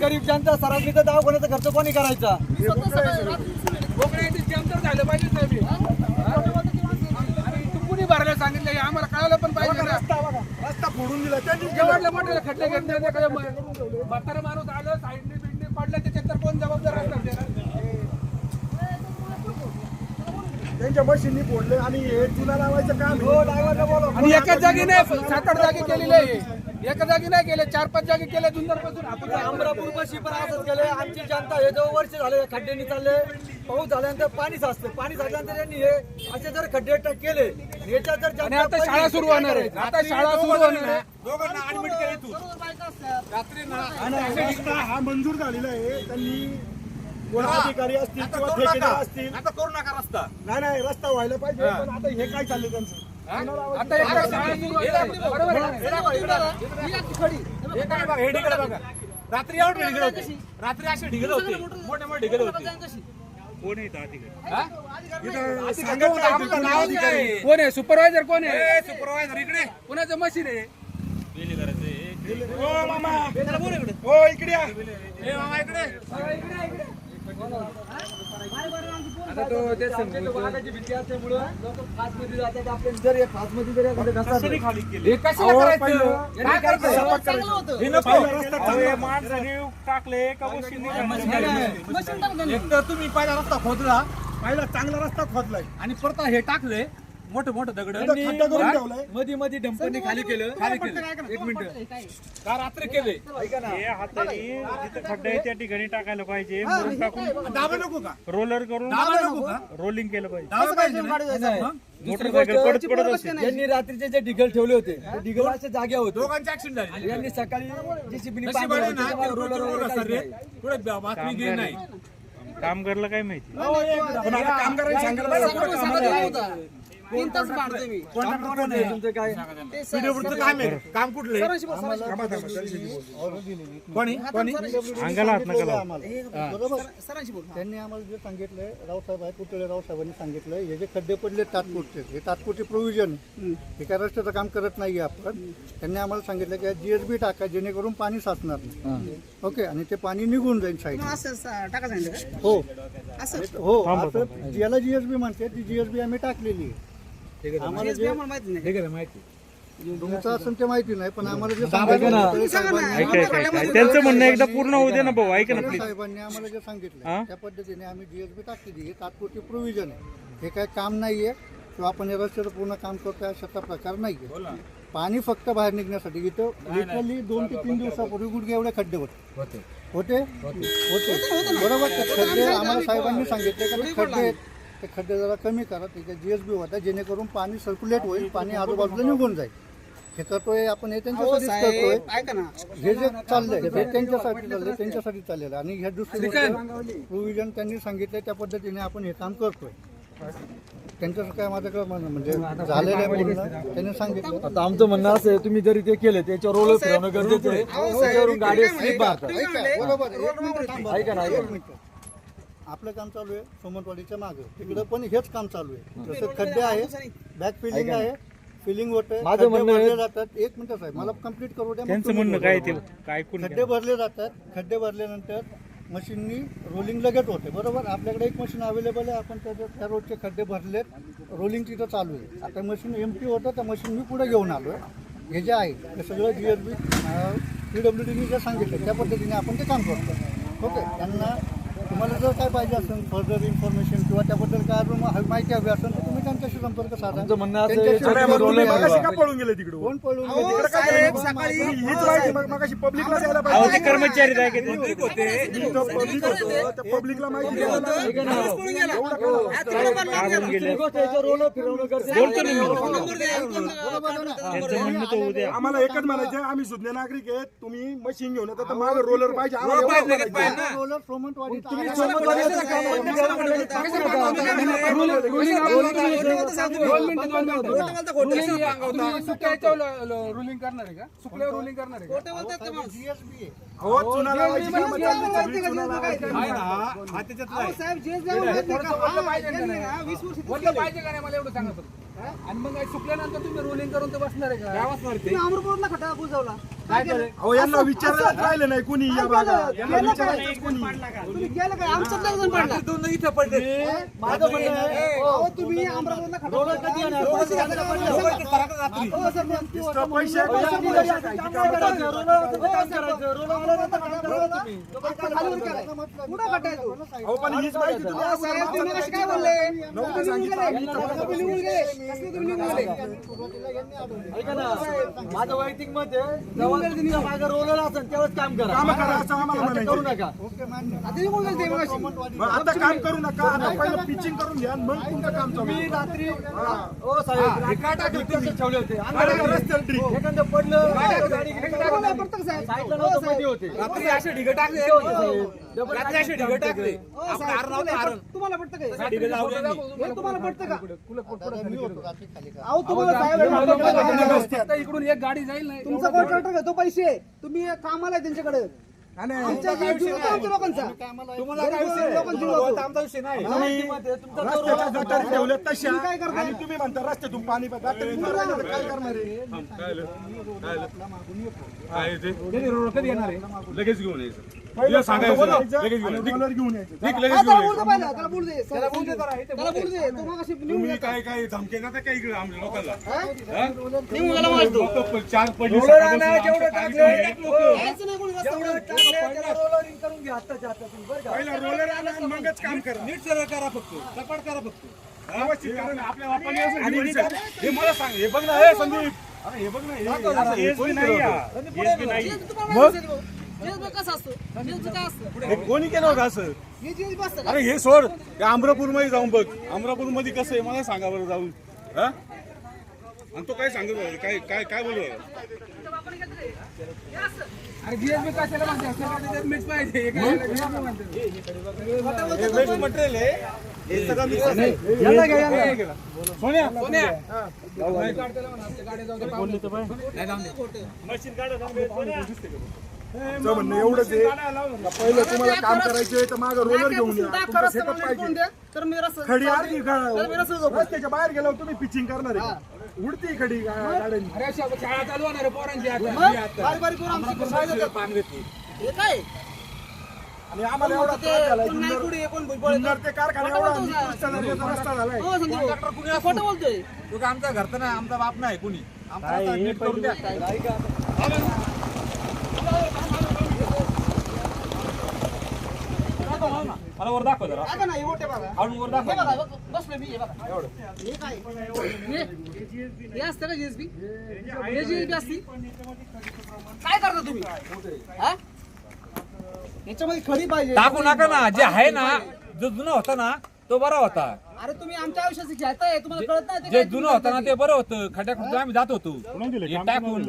गरीब जनता सरासरी तर दवाखान्याचा खर्च कोणी करायचा? झालं पाहिजे आणि तू कुणी भरायला सांगितलं आम्हाला कळायला पण पाहिजे फोडून दिला. त्यांनी जेवढले मोठे खड्डे घेतले. म्हातारं माणूस आलं साईडने बिडने पडलं त्याच्यात तर कोण जबाबदार असणार? त्यांच्या मशीननी फोडले आणि हे चुना लावायचं काम आणि एकाच जागी नाही सात आठ जागी केलेले एका जागी नाही केले चार पाच जागी केले जुन्नरपासून आपण अमरापूर बशी पण असंच केले आमची जनता हे जो वर्ष झाले खड्ड्यांनी चालले पाऊस झाल्यानंतर पाणी साचलं पाणी साचल्यानंतर त्यांनी हे असे जर खड्डे केले याच्यात जर आणि जनता आता शाळा सुरू होणार आहे. आता शाळा सुरू होणार आहे. रस्ता हा मंजूर झालेला आहे. त्यांनी कोण अधिकारी असतील किंवा ठेकेदार असतील. आता करू नका रस्ता. नाही नाही रस्ता व्हायला पाहिजे पण आता हे काय चाललंय त्यांचं? आता एकदा शाळा सुरू होणार आहे. बरोबर आहे ना? हे काय बघा हे ढिगलं बघा. रात्री एवढे ढिगलं होते. रात्री असे ढिगलं होते. मोठे मोठे ढिगलं होते. हा? सांगा ना, आमचं नाव आहे? कोण आहे? सुपरवायझर कोण आहे? ए, सुपरवायझर इकडे. कोणाचं मशीन आहे? ओ मामा. हो इकडे. या ए मामा इकडे. आता तो ते समजून वाघाची भीती असल्यामुळं लोक फासमध्ये जातात. आपले जर हे फासमध्ये जर एखादं घसरलं, हे कशाला करायचं? काय करायचं? हे नको. अहो, हे माणसाने टाकले एक तर तुम्ही पहिला रस्ता खोदला. पहिला चांगला रस्ता खोदलाय. आणि परत हे टाकले मोठे मोठे दगड. त्यांनी खड्डा करून ठेवलाय. मध्ये मध्ये डंपरनी खाली केलं. खाली केले. एक मिनिट. का रात्री केले ऐका ना. हे हाताने जिथं खड्डा आहे त्या ठिकाणी टाकायला पाहिजे. मुरुम टाकून दाबा नको का? रोलर करून दाबा नको का? रोलिंग केलं पाहिजे. दाबा पाहिजे ना? मग? मोटरसायकल पडत पडत असेल यांनी रात्रीचे जे ढिगल ठेवले होते ते ढिगल अशा जाग्या होते दोघांची ऍक्सिडेंट झाली. यांनी सकाळी ना ते रोलर रोजचं रोड असतात रे. पुढे बातमी नाही. कामगारला काय माहिती? पण आता कामगारांनी पुढे कामाला. तीन तास मारतोय मी. कॉन्ट्रॅक्टर कोण आहे? तुमचं काय? PWD चं काम आहे. काम कुठलं आहे? कोणी? कोणी? अंगाला हात नका लावू. बरोबर. त्यांनी आम्हाला जे सांगितलंय रावसाहेब आहे पुतळे रावसाहेबांनी सांगितलं हे जे खड्डे पडले तात्पुरते हे तात्पुरते प्रोव्हिजन हे काय रस्त्याचं काम करत नाही आपण. त्यांनी आम्हाला सांगितलं की जीएसबी टाका जेणेकरून पाणी साचणार नाही. ओके आणि ते पाणी निघून जाईल साईड असं स- टाका सांगितलं का? हो. असं. हो असं ज्याला जीएसबी म्हणते ती जीएसबी आम्ही टाकलेली आहे. आम्हाला GSB जे आम्हाला माहिती नाही. तुमचं असं ते माहिती नाही पण आम्हाला जे सांगितलं पुतळे साहेबांनी- ऐका ऐका ऐका. त्यांचं म्हणणं एकदा पूर्ण होऊ दे ना भाऊ ऐका ना प्लीज साहेबांनी आम्हाला जे सांगितलं हा? त्या पद्धतीने आम्ही जीएसबी टाकलेली हे तात्पुरती प्रोव्हिजन आहे. हे काय काम नाहीये. किंवा आपण या रस्त्याचं पूर्ण काम करतोय अशाचा प्रकार नाहीये. पाणी फक्त बाहेर निघण्यासाठी. इथं लिटरली दोन ते तीन दिवसापूर्वी गुडघे एवढे खड्डे होते. होते. होते? बरोबर? ते खड्डे आम्हाला साहेबांनी सांगितले का ते खड्डे आहेत? ते खड्डे जरा कमी करा त्याच्या जीएसबी होता जेणेकरून पाणी सर्क्युलेट होईल पाणी आजूबाजूला निघून जाईल. हे करतोय आपण हे हो त्यांच्यासाठीच करतोय. हे जे चाललंय ते त्यांच्यासाठी चाललंय त्यांच्यासाठी चाललेलं आणि ह्या दुसरी प्रोव्हिजन त्यांनी सांगितलंय त्या पद्धतीने आपण हे काम करतोय. त्यांचं काय माझ्याकडे म्हण- म्हणजे झालेलं आहे पूर्ण त्यांनी सांगितलं. आता आमचं म्हणणं असं आहे तुम्ही जरी ते केलं त्याच्यावर रोलर फिरवणं गरजेचं आहे. त्याच्यावरून गाडी स्लिप मारतात. ऐका, बरोबर एक मिनिट थांबा. ऐका ना, ऐका. आपलं काम चालू आहे सोमनवाडीच्या मागे. तिकडे पण हेच काम चालू आहे. जसं खड्डे आहे बॅक फिलिंग आहे फिलिंग होतं माझं खड्डे म्हणणं आहे- भरले जातात. एक मिनिट साहेब मला कंप्लीट करू द्या मग त्यांचं तुम्ही म्हणणं बोला. काय ते काय ऐकून खड्डे घ्या. भरले जातात खड्डे भरल्यानंतर मशीननी रोलिंग लगेच होते बरोबर? आपल्याकडे एक मशीन अवेलेबल आहे आपण त्या त्या रोडचे खड्डे भरलेत रोलिंग तिथं चालू आहे. आता मशीन एम टी होतं त्या मशीन मी पुढे घेऊन आलो आहे हे जे आहे ते सगळं G S B P W डीनी जे सांगितलं त्या पद्धतीने आपण ते काम करतो ओके? त्यांना तुम्हाला जर काय पाहिजे असेल फर्दर इन्फॉर्मेशन किंवा त्याबद्दल काय अजून मा- माहिती हवी असेल तर तुम्ही त्यांच्याशी संपर्क साधा आमचं म्हणणं असं आहे, त्यांच्याशी. मागवा. पळून गेले तिकडे कोण पळून गेले? सकाळी हीच माहिती मग मगाशी पब्लिकला द्यायला अहो ते कर्मचारी आहे. का ते? पब्लिक होतं. त्या पब्लिकला माहिती द्यायला गेला. बोलतो ना मी. त्यांचं म्हणणं उद्या. आम्हाला एकच म्हणायचं आम्ही सुज्ञ नागरिक आहेत. तुम्ही मशीन घेऊन येतात तर मागे रोलर पाहिजे. आम्हाला एवढं म्हणायचं. तुम्ही. सोबत टाकू नका. रुलिंग करणार आहे का? सुकल्यावर रुलिंग करणार आहे का? GSB आहे. हो चुना लावायची कामं चालली, सगळी चुना लावायची. वल्ल पाहिजे का नाही? वल्ल पाहिजे का नाही मला एवढं सांगा तुम्ही. आणि मग काय सुकल्यानंतर तुम्ही रोलिंग करून तर बसणार आहे का? अहो यांना राहिलं नाही कुणी या भागात. यांना विचारायचंच कुणी? इथं पडले. माझं म्हणणं आहे रोलर कधी येणार? पैसे घातले पडले. नुसतं पैसे काम करायचं, काम करायचं. तुम्ही. अहो पण हीच माहिती तुम्ही आम्हाला मागच्या काय बोलले? नव्हतं सांगितलं. ऐका ना माझं वैयक्तिक मत आहे आता काम करू नका. आता पहिलं पिचिंग करून घ्या आणि मग तुमचं काम चालू. मी रात्री ओ साहेब ठेवले होते. एखादं पडलं. गाडी गेली तर साईडला नव्हतं मध्ये होते. रात्री असे ढिगं टाकले. रात्री असे ढिगं टाकले. आपण हार नव्हते हारण तुम्हाला पडतं का? ढिगं लावले यांनी. हे तुम्हाला पडतं का? अहो तुम्हाला इकडून एक गाडी जाईल तुमचा कॉन्ट्रॅक्टर घेतो पैसे. तुम्ही कामाला आहे त्यांच्याकडे. आमच्या जीव जीव होता आमच्या लोकांचा. तुम्हाला काय विषय लोकांचा जीव नाही? होतो. आमचा विषय नाही. तुम्ही मत आहे, तुमचा तो रस्त्याच्या रोलर गटारी ठेवल्या तशा. काय करताय? आणि तुम्ही म्हणता रस्त्यातून पाणी गटारी काय करणार आहे? लगेच घेऊन यायचं. लगेच हा, घेऊन यायचं. दे पहिला, त्याला बोलू दे. त्याला बोलू दे जरा, इथे त्याला बोलू दे. तो मगाशी निघून तुम्ही गेला. काय काय धमके देता काय इकडे आमच्या लोकांना? चार पडली रोलर सकाळपासून आणा, जेवढं आमच्या टाकले, कार्यक्रमाला लोकं. यायचं नाही कोणी रस्त्यावर. जेवढं टाकलंय, त्याला रोलरिंग करून घ्या आत्ताच्या आत्ता तुम्ही, बरं का? पहिला रोलर आणा आणि मगच काम करा. नीट सरळ करा फक्त. सपाट करा फक्त. ना. आपल्या बापाने. हे मला सांग हे बघ ना हे संदीप. अरे हे बघ ना हे नाही कोणी केलं होतं असं? अरे हे सोड. त्या अमरापूरमध्ये जाऊन बघ. अमरापूरमध्ये कसं आहे? मला सांगा बरं जाऊन. हा? आणि तो काय सांगत होता? काय काय काय हे. हे मटेरियल आहे. हे सगळं घ्या. सोन्या. मशीन काढा म्हणणं एवढंच आहे. पहिलं तुम्हाला काम करायचंय तर मागं रोलर घेऊन या. तुमचं setup पाहिजे. तर मी रस्ता- खडी अर्धी. रस्त्याच्या बाहेर गेल्यावर तुम्ही पिचिंग करणार आहे? उडती खडी गा- गाड्यांनी शाळा चालू होणार आहे पोरांची आता. मग? बारीक बारीक करून आमची शाळेत येतात. हे काय? आणि आम्हाला एवढा ते त्रास झालाय कोण नाही जुन्नर- कुठे, कोण भुजबळ येतं. जुन्नर ते कारखाना एवढा बोलतो का? निकृष्ट दर्जाचा रस्ता झालाय. हो, संदीप भाऊ. खोटं बोलतोय. तो काय आमचा घरचा नाही आमचा बाप नाही कोणी. आमचा रस्ता नीट करून द्या. मला वर दाखव जरा. आता नाही मोठे बघा. आणून वर दाखव. हे बघा बघ, बसलोय मी हे बघा. हे काय? हे? हे असतं का जीएसबी हे जीएसबी असती? काय करता तुम्ही? हा? याच्यामध्ये खडी पाहिजे. टाकू नका ना जे आहे ना जो जुना होता ना तो बरा होता. अरे तुम्ही आमच्या आयुष्याचे खेळताय तुम्हाला कळत नाही ते जे काय जुनं होतं ना ते बरं होतं. खड्ड्या खुड्ड्या आम्ही जात होतो. हे टाकून.